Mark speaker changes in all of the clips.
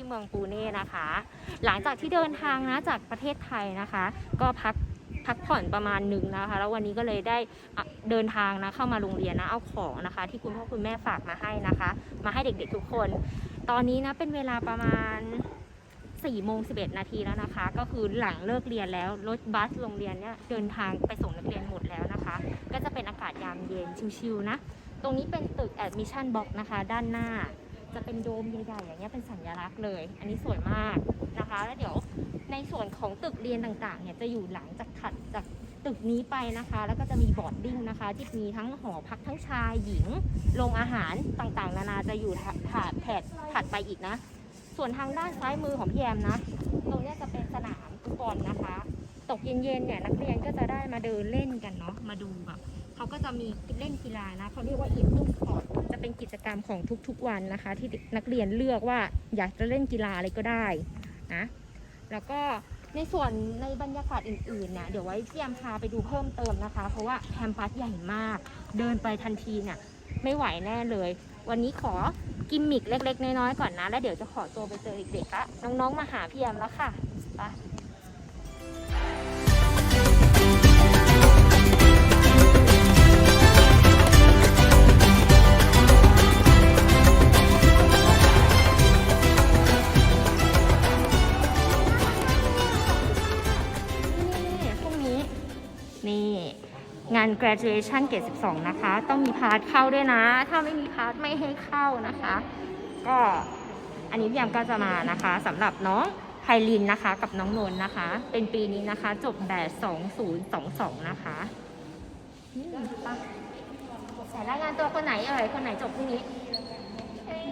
Speaker 1: ที่เมืองปูเน่นะคะ หลังจากที่เดินทางนะจากประเทศไทยนะคะ ก็พักพักผ่อนประมาณหนึ่งนะคะ แล้ววันนี้ก็เลยได้เดินทางนะเข้ามาโรงเรียนนะเอาของนะคะ ที่คุณพ่อคุณแม่ฝากมาให้นะคะ มาให้เด็กๆทุกคน ตอนนี้นะเป็นเวลาประมาณ4โมง11 นาทีแล้วนะคะ ก็คือหลังเลิกเรียนแล้วรถบัสโรงเรียนเนี่ยเดินทางไปส่งนักเรียนหมดแล้วนะคะ ก็จะเป็นอากาศยามเย็นชิวๆนะ ตรงนี้เป็นตึก admission box นะคะ ด้านหน้า จะเป็นโดมใหญ่ๆอย่างเงี้ยเป็นสัญลักษณ์เลย อันนี้สวยมากนะคะ แล้วเดี๋ยวในส่วนของตึกเรียนต่างๆเนี่ยจะอยู่หลังจากถัดจากตึกนี้ไปนะคะ แล้วก็จะมีบอร์ดดิ้งนะคะ ที่มีทั้งหอพักทั้งชายหญิงโรงอาหารต่างๆ นานาจะอยู่ถัดแถดถัดไปอีกนะ ส่วนทางด้านซ้ายมือของพี่แอมนะตรงนี้จะเป็นสนามฟุตบอลนะคะ ตกเย็นๆเนี่ยนักเรียนก็จะได้มาเดินเล่นกันเนาะมาดูแบบเขาก็จะมีเล่นกีฬานะเขาเรียกว่าอินทูสปอร์ต จะเป็นกิจกรรมของทุกๆวันนะคะ ที่นักเรียนเลือกว่าอยากจะเล่นกีฬาอะไรก็ได้นะแล้วก็ในส่วนในบรรยากาศอื่นๆเนี่ยเดี๋ยวไว้พี่แอมพาไปดูเพิ่มเติมนะคะ เพราะว่าแคมปัสใหญ่มาก เดินไปทันทีเนี่ยไม่ไหวแน่เลย วันนี้ขอกิมมิกเล็ก ๆ น้อยๆก่อนนะ แล้วเดี๋ยวจะขอตัวไปเจอเด็กๆละน้องๆมาหาพี่แอมแล้วค่ะไปาน graduation เกรด12 นะคะ ต้องมีพาร์ทเข้าด้วยนะ ถ้าไม่มีพาร์ทไม่ให้เข้านะคะ ก็อันนี้พี่ยามก็จะมานะคะสำหรับน้องไพลินนะคะ กับน้องนนท์นะคะ เป็นปีนี้นะคะ จบแบบ2022 นะคะอืมไปใส่รายงานตัวคนไหนเอ่ยคนไหนจบพรุ่งนี้เอ้ย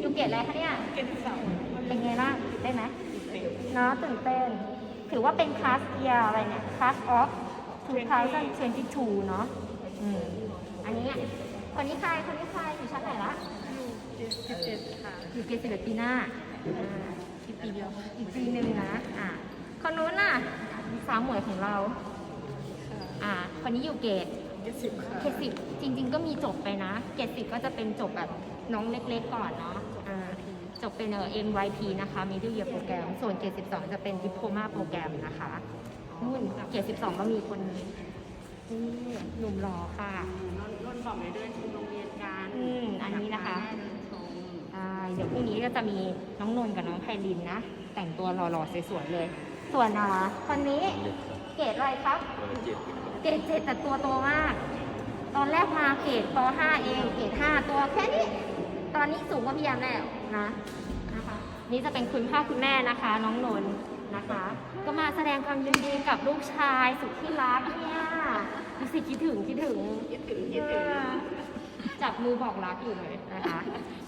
Speaker 1: อยู่เกรดอะไรคะเนี่ย
Speaker 2: เกณฑ์สอง
Speaker 1: เป็นไงบ้างได้ไหมเนาะตื่นเต้น ถือว่าเป็นคลาสเกียร์อะไรเนี่ยคลาสออฟ 2022เนาะอืมอันนี้อะคนนี้ใครคนนี้ใครอยู่ชั้นไหนละ
Speaker 2: อยู่เกณฑ์สิบเจ็ดค่ะ
Speaker 1: อยู่เกรดสิบเอ็ดปีหน้าอ่าอีกปีเดียวอีกปีหนึ่งนะอ่าคนนู้นน่ะสาวหมวยของเราอ่าคนนี้อยู่เกรด
Speaker 2: เกณฑ์สิบค่ะ
Speaker 1: เกรดสิบจริง ๆ ก็มีจบไปนะ เกรดสิบก็จะเป็นจบแบบน้องเล็กๆก่อนเนาะอ่าจบเป็นเอ่อ MYP นะคะ Middle Year Program ส่วนเกรด12 จะเป็น Diploma Program นะคะ นู่นเกรด12ก็มีคนนี้นี่หนุ่มหล่อค่ะ
Speaker 2: นนบอกเลยเดินชมโรงเรียนกัน
Speaker 1: อืมอันนี้นะคะ
Speaker 2: เดินชม
Speaker 1: อ่าเดี๋ยวพรุ่งนี้ก็จะมีน้องนนท์กับน้องไพลินนะ แต่งตัวหล่อๆสวยๆเลย ส่วนอ่าคนนี้เกรดอะไรครับเกรดเจ็ดแต่ตัวโตมาก ตอนแรกมาเกรดป .5 เองเกรด5ตัวแค่นี้ ตอนนี้สูงกว่าพี่ยามแล้วนะนะคะ นี่จะเป็นคุณพ่อคุณแม่นะคะ น้องนนท์ นะคะ ก็มาแสดงความยินดีกับลูกชายสุดที่รักเนี่ยรู้สึกคิดถึงคิดถึง
Speaker 2: คิดถึงคิดถึง
Speaker 1: จับมือบอกรักอยู่เลยนะคะ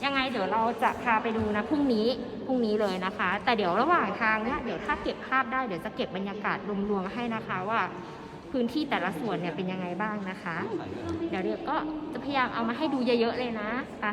Speaker 1: ยังไงเดี๋ยวเราจะพาไปดูนะพรุ่งนี้พรุ่งนี้เลยนะคะ แต่เดี๋ยวระหว่างทางเนี่ยเดี๋ยวถ้าเก็บภาพได้เดี๋ยวจะเก็บบรรยากาศรวมๆให้นะคะว่า พื้นที่แต่ละส่วนเนี่ยเป็นยังไงบ้างนะคะ เดี๋ยวเดี๋ยวก็จะพยายามเอามาให้ดูเยอะๆเลยนะไป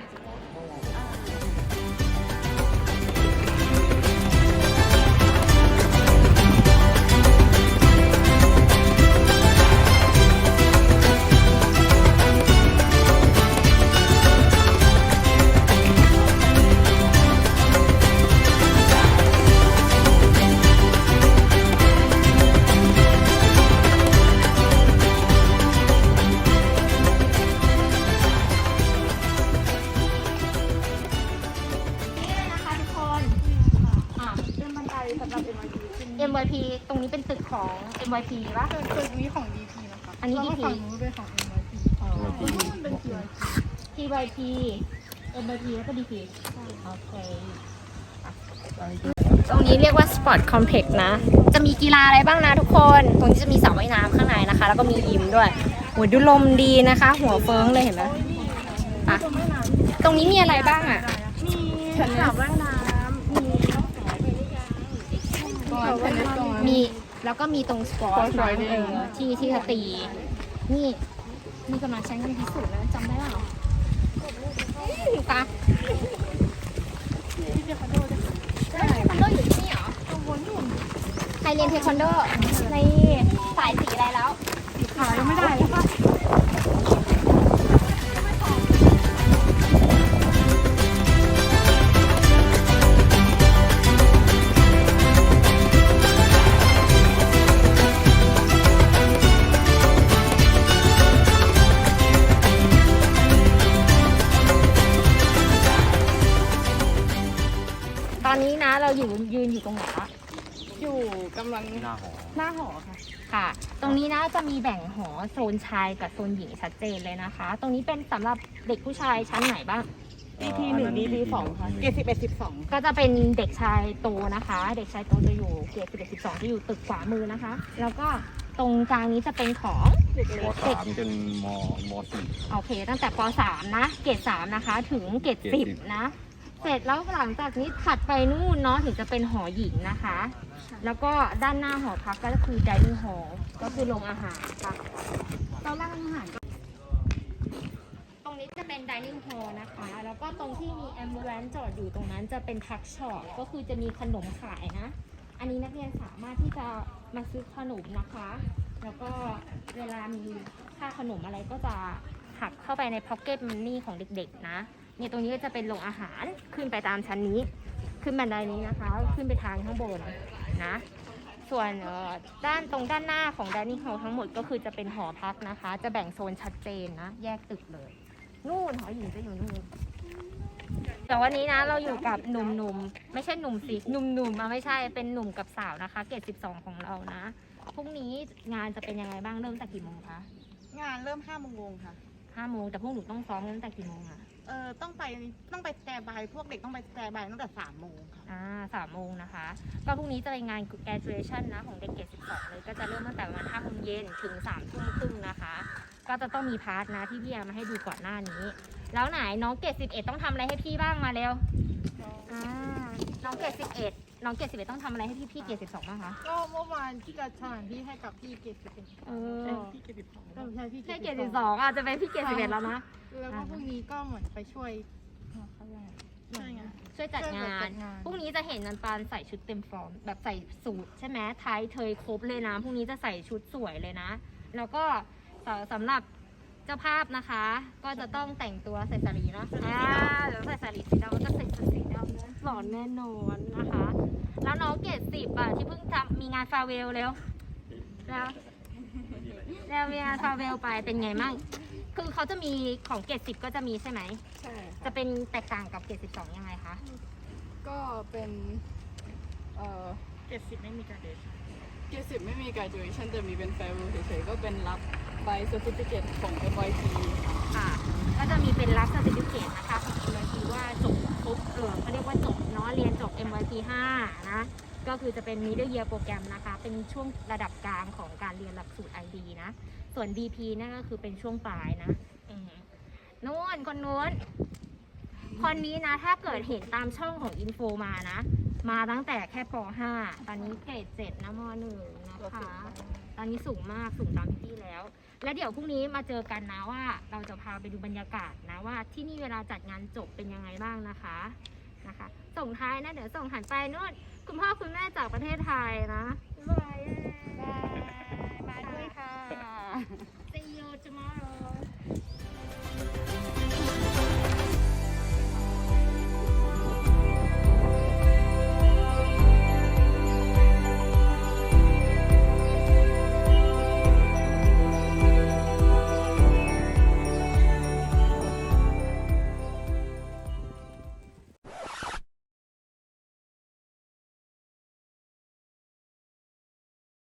Speaker 1: ตรงนี้เป็นตึกของ MYP ปะ
Speaker 2: เป็นตึกนี้ของ DP นะคะ
Speaker 1: อันนี้
Speaker 2: แล้วก็
Speaker 1: DP
Speaker 2: ฝั่งนู้นเป็นของ MIT
Speaker 1: อ๋อ
Speaker 2: มันเป็น QIT
Speaker 1: TYP MYP แล้วก็ DP โอเค ตรงนี้เรียกว่า Sport Complex นะ จะมีกีฬาอะไรบ้างนะทุกคน ตรงนี้จะมีสระว่ายน้ำข้างในนะคะ แล้วก็มียิมด้วยโหดูลมดีนะคะ หัวเฟิงเลยเห็นไหมอะตรงนี้มีอะไรบ้างอะ
Speaker 2: มีสนามว่ายน้ำมีก่อนเทนนิสก่อน
Speaker 1: มี แล้วก็มีตรงสปอร์ต
Speaker 2: Sports riding
Speaker 1: เออที่ที่เขาตี นี่มีกำลังใช้เงินพิสูจน์แล้วจำได้เปล่าอืมตา
Speaker 2: ที่เทควันโดด้วยค่ะ
Speaker 1: เทควันโดอยู่ที่นี่เหรอ
Speaker 2: ข้างบนนู่น
Speaker 1: ใครเรียนเทควันโดในสายสีอะไรแล้ว
Speaker 2: สีขาวยังไม่ได้เลย ค่ะ
Speaker 1: อยู่ตรงไหนละ
Speaker 2: อยู่กำลัง
Speaker 3: หน้าหอ
Speaker 2: หน้าหอค่ะ
Speaker 1: ค่ะ ตรงนี้นะจะมีแบ่งหอโซนชายกับโซนหญิงชัดเจนเลยนะคะ ตรงนี้เป็นสำหรับเด็กผู้ชายชั้นไหนบ้าง
Speaker 2: EP หนึ่ง EP สองค่ะเกรดสิบเอ็ดสิบสอง
Speaker 1: ก็จะเป็นเด็กชายโตนะคะ เด็กชายโตจะอยู่เกรด11 12จะอยู่ตึกขวามือนะคะ แล้วก็ตรงกลางนี้จะเป็นของ
Speaker 2: เด็กเล็
Speaker 3: ม
Speaker 2: ก
Speaker 3: สามจนมมสี่
Speaker 1: โอเค ตั้งแต่ป .3 นะ เกรด3นะคะ ถึงเกรด
Speaker 3: เกรด
Speaker 1: 10นะ เสร็จแล้วหลังจากนี้ถัดไปนู่นเนาะถึงจะเป็นหอหญิงนะคะ แล้วก็ด้านหน้าหอพักก็คือ dining hall ก็คือโรงอาหารค่ะ
Speaker 2: เราล่างอาหาร
Speaker 1: ตรงนี้จะเป็น dining hall นะคะ แล้วก็ตรงที่มี ambulance จอดอยู่ตรงนั้นจะเป็น tuck shop ก็คือจะมีขนมขายนะ อันนี้นักเรียนสามารถที่จะมาซื้อขนมนะคะ แล้วก็เวลามีค่าขนมอะไรก็จะหักเข้าไปใน pocket money ของเด็กๆนะ เนี่ยตรงนี้ก็จะเป็นโรงอาหารขึ้นไปตามชั้นนี้ ขึ้นบันไดนี้นะคะ ขึ้นไปทางข้างบนนะ ส่วนเอ่อด้านตรงด้านหน้าของ dining hall ทั้งหมดก็คือจะเป็นหอพักนะคะ จะแบ่งโซนชัดเจนนะ แยกตึกเลย นู่นหอหญิงจะอยู่นู่นแต่วันนี้นะเราอยู่กับหนุ่มๆ ไม่ใช่หนุ่มสิหนุ่มๆมาไม่ใช่เป็นหนุ่มกับสาวนะคะ เกรด12 ของเรานะพรุ่งนี้งานจะเป็นยังไงบ้างเริ่มตั้งแต่กี่โมงคะ
Speaker 2: งานเริ่มห้าโมงค่ะ
Speaker 1: 5โมงแต่พวกหนูต้องซ้อมตั้งแต่กี่โมงอะ
Speaker 2: เออต้องไปต้องไปสแตบายพวกเด็กต้องไปสแตบายตั้งแต่สามโมงค่ะ
Speaker 1: อ่าสามโมงนะคะ ก็พรุ่งนี้จะเป็นงาน graduation นะของเด็กเกรด12 เลย ก็จะเริ่มตั้งแต่ประมาณ5โมงเย็นถึง3ทุ่มครึ่งนะคะ ก็จะต้องมีพาร์ทนะที่พี่เอามาให้ดูก่อนหน้านี้ แล้วไหนน้องเกรด11 ต้องทำอะไรให้พี่บ้างมาเร็วอ่า น้องเกรด11น้องเกรด11ต้องทำอะไรให้พี่พี่เกรด12บ้างคะ
Speaker 2: ก็เมื่อวานที่จัดสถานที่ให้กับพี่เกรดสิบเอ็ด
Speaker 1: เอ
Speaker 2: เอ้ย
Speaker 1: อ
Speaker 2: พี่เกรดสิบสองก็ใช่พี่
Speaker 1: แค่เกรด12อาจจะเป็นพี่เกรด11แล้วนะ
Speaker 2: แล้วก็พรุ่งนี้ก็เหมือนไปช่วยเขาเรียกอะไรช่วยงาน
Speaker 1: ช่วยจัดงาน
Speaker 2: ช่วยจัดงาน
Speaker 1: พรุ่งนี้จะเห็นนันปานใส่ชุดเต็มฟอร์มแบบใส่สูทใช่ไหมไทยเทยครบเลยนะพรุ่งนี้จะใส่ชุดสวยเลยนะ แล้วก็สสำหรับเจ้าภาพนะคะ ก็จะต้องแต่งตัวใส่สารีเนาะอ่าเดี๋ยวใส่สารีสีดำก็จะใส่ชุดสีดำนะ หล่อแน่นอนนะคะ แล้วน้องเกดสิบอะที่เพิ่งทำมีงานฟาเวลเร็วแล้วแล้วมีงานฟาเวลไปเป็นไงมั่งคือเขาจะมีของเกรดสิบก็จะมีใช่ไหม
Speaker 2: ใช่
Speaker 1: จะเป็นแตกต่างกับเกรดสิบสองยังไงคะ
Speaker 2: ก็เป็นเอ่อ
Speaker 4: เจ็ดสิบไม่มีการเดช
Speaker 2: เกรดสิบไม่มี graduation แต่มีเป็น farewell เฉยๆก็เป็นรับใบ certificate ของ FYP
Speaker 1: ค่ะ ก็จะมีเป็นรับ certificate นะคะของ MYP ว่าจบครบเออเขาเรียกว่าจบเนาะเรียนจบ MYP 5 นะ ก็คือจะเป็น middle year โปรแกรมนะคะ เป็นช่วงระดับกลางของการเรียนหลักสูตร ID นะ ส่วน DP นั่นก็คือเป็นช่วงปลายนะนู้นคนนู้นคนนี้นะ ถ้าเกิดเห็นตามช่องของอินโฟมานะ มาตั้งแต่แค่ป .5 ตอนนี้เกรด7นะม .1 นะคะ ตอนนี้สูงมากสูงตามพี่แล้ว แล้วเดี๋ยวพรุ่งนี้มาเจอกันนะว่าเราจะพาไปดูบรรยากาศนะว่าที่นี่เวลาจัดงานจบเป็นยังไงบ้างนะคะนะคะ ส่งท้ายนะเดี๋ยวส่งหันไปนู่นคุณพ่อคุณแม่จากประเทศไทยนะบ๊ายบาย
Speaker 2: มาด้วยค่ะ